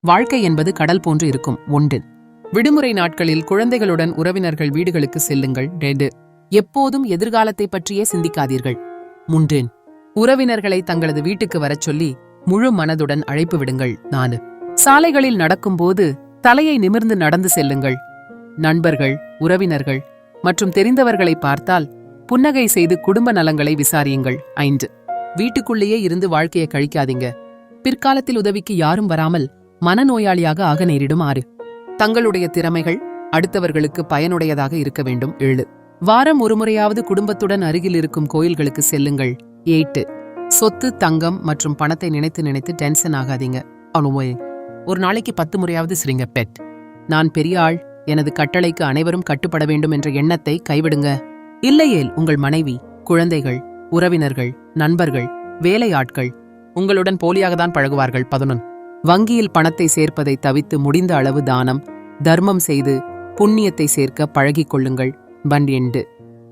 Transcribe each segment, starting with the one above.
வாழ்க்கை என்பது கடல் போன்று இருக்கும். ஒன்று. விடுமுறை நாட்களில் குழந்தைகளுடன் உறவினர்கள் வீடுகளுக்கு செல்லுங்கள். ரெண்டு. எப்போதும் எதிர்காலத்தை பற்றியே சிந்திக்காதீர்கள். முன்றேன் உறவினர்களை தங்களது வீட்டுக்கு வரச் சொல்லி முழு மனதுடன் அழைப்பு விடுங்கள். நானு சாலைகளில் நடக்கும்போது தலையை நிமிர்ந்து நடந்து செல்லுங்கள். நண்பர்கள் உறவினர்கள் மற்றும் தெரிந்தவர்களை பார்த்தால் புன்னகை செய்து குடும்ப நலங்களை விசாரியுங்கள். ஐந்து. வீட்டுக்குள்ளேயே இருந்து வாழ்க்கையை கழிக்காதீங்க. பிற்காலத்தில் உதவிக்கு யாரும் வராமல் மனநோயாளியாக ஆக நேரிடும் ஆறு. தங்களுடைய திறமைகள் அடுத்தவர்களுக்கு பயனுடையதாக இருக்க வேண்டும். ஏழு. வாரம் ஒருமுறையாவது குடும்பத்துடன் அருகில் இருக்கும் கோயில்களுக்கு செல்லுங்கள். எயிட்டு சொத்து தங்கம் மற்றும் பணத்தை நினைத்து நினைத்து டென்ஷன் ஆகாதீங்க. அனுமோய் ஒரு நாளைக்கு பத்து முறையாவது சிரிங்க பெட். நான் பெரிய ஆள். எனது கட்டளைக்கு அனைவரும் கட்டுப்பட வேண்டும் என்ற எண்ணத்தை கைவிடுங்க. இல்லையேல் உங்கள் மனைவி குழந்தைகள் உறவினர்கள் நண்பர்கள் வேலையாட்கள் உங்களுடன் போலியாக தான் பழகுவார்கள். பதினொன்று. வங்கியில் பணத்தை சேர்ப்பதை தவித்து முடிந்த அளவு தானம் தர்மம் செய்து புண்ணியத்தை சேர்க்க பழகிக் கொள்ளுங்கள் பன் எண்டு.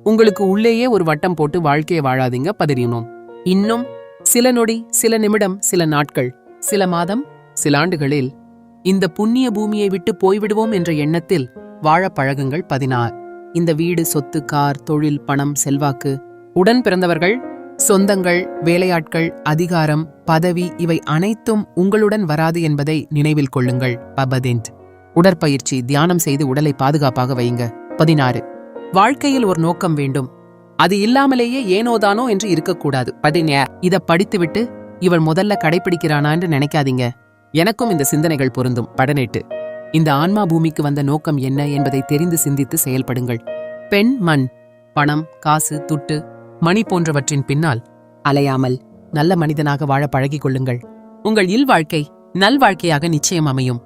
உங்களுக்கு உள்ளேயே ஒரு வட்டம் போட்டு வாழ்க்கையை வாழாதீங்க பதினோம் இன்னும் சில நொடி சில நிமிடம் சில நாட்கள் சில மாதம் சில ஆண்டுகளில் இந்த புண்ணிய பூமியை விட்டு போய்விடுவோம் என்ற எண்ணத்தில் வாழ பழகுங்கள் பதினாறு. இந்த வீடு சொத்து கார் தொழில் பணம் செல்வாக்கு உடன் பிறந்தவர்கள் சொந்தங்கள் வேலையாட்கள் அதிகாரம் பதவி இவை அனைத்தும் உங்களுடன் வராது என்பதை நினைவில் கொள்ளுங்கள். பபதிண்ட் உடற்பயிற்சி தியானம் செய்து உடலை பாதுகாப்பாக வையுங்க. பதினாறு. வாழ்க்கையில் ஒரு நோக்கம் வேண்டும். அது இல்லாமலேயே ஏனோதானோ என்று இருக்கக்கூடாது. பதினே இதை படித்துவிட்டு இவள் முதல்ல கடைபிடிக்கிறானா என்று நினைக்காதீங்க. எனக்கும் இந்த சிந்தனைகள் பொருந்தும். படனெட்டு இந்த ஆன்மா பூமிக்கு வந்த நோக்கம் என்ன என்பதை தெரிந்து சிந்தித்து செயல்படுங்கள். பெண் மண். பணம் காசு துட்டு மணி போன்றவற்றின் பின்னால் அலையாமல் நல்ல மனிதனாக வாழ பழகிக் கொள்ளுங்கள். உங்கள் இல்வாழ்க்கை நல்வாழ்க்கையாக நிச்சயம் அமையும்.